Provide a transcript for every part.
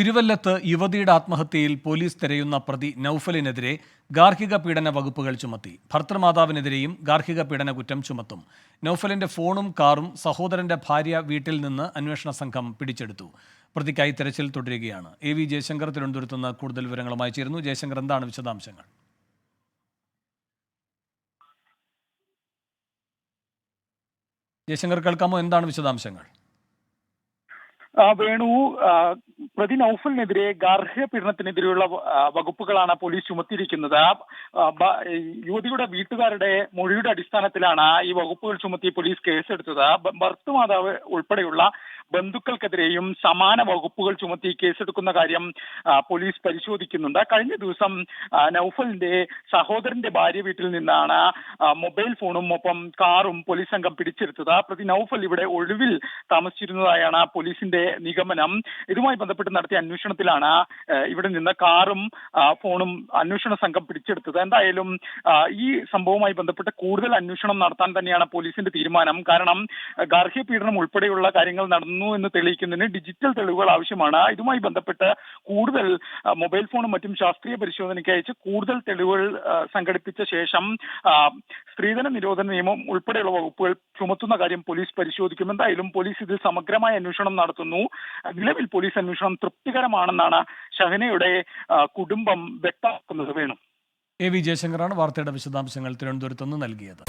തിരുവല്ലത്ത് യുവതിയുടെ ആത്മഹത്യയിൽ പോലീസ് തിരയുന്ന പ്രതി നൌഫലിനെതിരെ ഗാർഹിക പീഡന വകുപ്പുകൾ ചുമത്തി. ഭർത്തൃമാതാവിനെതിരെയും ഗാർഹിക പീഡന കുറ്റം ചുമത്തും. നൌഫലിന്റെ ഫോണും കാറും സഹോദരന്റെ ഭാര്യ വീട്ടിൽ നിന്ന് അന്വേഷണ സംഘം പിടിച്ചെടുത്തു. പ്രതിക്കായി തെരച്ചിൽ തുടരുകയാണ്. എ വി ജയശങ്കർ തിരുവനന്തപുരത്ത് നിന്ന് കൂടുതൽ വിവരങ്ങളുമായി ചേരുന്നു. ജയശങ്കർ എന്താണ് വിശദാംശങ്ങൾ? ജയശങ്കർ കേൾക്കാമോ? എന്താണ് വിശദാംശങ്ങൾ? വേണു പ്രതി നൌഫലിനെതിരെ ഗാർഹിക പീഡനത്തിനെതിരെയുള്ള വകുപ്പുകളാണ് പോലീസ് ചുമത്തിയിരിക്കുന്നത്. യുവതിയുടെ വീട്ടുകാരുടെ മൊഴിയുടെ അടിസ്ഥാനത്തിലാണ് ഈ വകുപ്പുകൾ ചുമത്തി പോലീസ് കേസെടുത്തത്. ഭർത്തൃമാതാവ് ഉൾപ്പെടെയുള്ള ബന്ധുക്കൾക്കെതിരെയും സമാന വകുപ്പുകൾ ചുമത്തി കേസെടുക്കുന്ന കാര്യം പോലീസ് പരിശോധിക്കുന്നുണ്ട്. കഴിഞ്ഞ ദിവസം നൌഫലിന്റെ സഹോദരന്റെ ഭാര്യ വീട്ടിൽ നിന്നാണ് മൊബൈൽ ഫോണും ഒപ്പം കാറും പോലീസ് സംഘം പിടിച്ചെടുത്തത്. പ്രതി നൌഫൽ ഇവിടെ ഒളിവിൽ താമസിച്ചിരുന്നതായാണ് പോലീസിന്റെ നിഗമനം. ഇതുമായി ബന്ധപ്പെട്ട് നടത്തിയ അന്വേഷണത്തിലാണ് ഇവിടെ നിന്ന് കാറും ഫോണും അന്വേഷണ സംഘം പിടിച്ചെടുത്തത്. എന്തായാലും ഈ സംഭവവുമായി ബന്ധപ്പെട്ട് കൂടുതൽ അന്വേഷണം നടത്താൻ തന്നെയാണ് പോലീസിന്റെ തീരുമാനം. കാരണം ഗാർഹ്യ പീഡനം ഉൾപ്പെടെയുള്ള കാര്യങ്ങൾ നടന്നു എന്ന് തെളിയിക്കുന്നതിന് ഡിജിറ്റൽ തെളിവുകൾ ആവശ്യമാണ്. ഇതുമായി ബന്ധപ്പെട്ട് കൂടുതൽ മൊബൈൽ ഫോണും മറ്റും ശാസ്ത്രീയ പരിശോധനയ്ക്ക് അയച്ച് കൂടുതൽ തെളിവുകൾ സംഘടിപ്പിച്ച ശേഷം സ്ത്രീധന നിരോധന നിയമം ഉൾപ്പെടെയുള്ള വകുപ്പുകൾ ചുമത്തുന്ന കാര്യം പോലീസ് പരിശോധിക്കും. എന്തായാലും പോലീസ് ഇതിൽ സമഗ്രമായ അന്വേഷണം നടത്തുന്നു. നിലവിൽ പോലീസ് അന്വേഷണം തൃപ്തികരമാണെന്നാണ് ഷഹനയുടെ കുടുംബം വ്യക്തമാക്കുന്നത്. വേണം. എ വി ജയശങ്കറാണ് വാർത്തയുടെ വിശദാംശങ്ങൾ തിരുവനന്തപുരത്ത് നിന്ന് നൽകിയത്.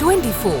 Twenty four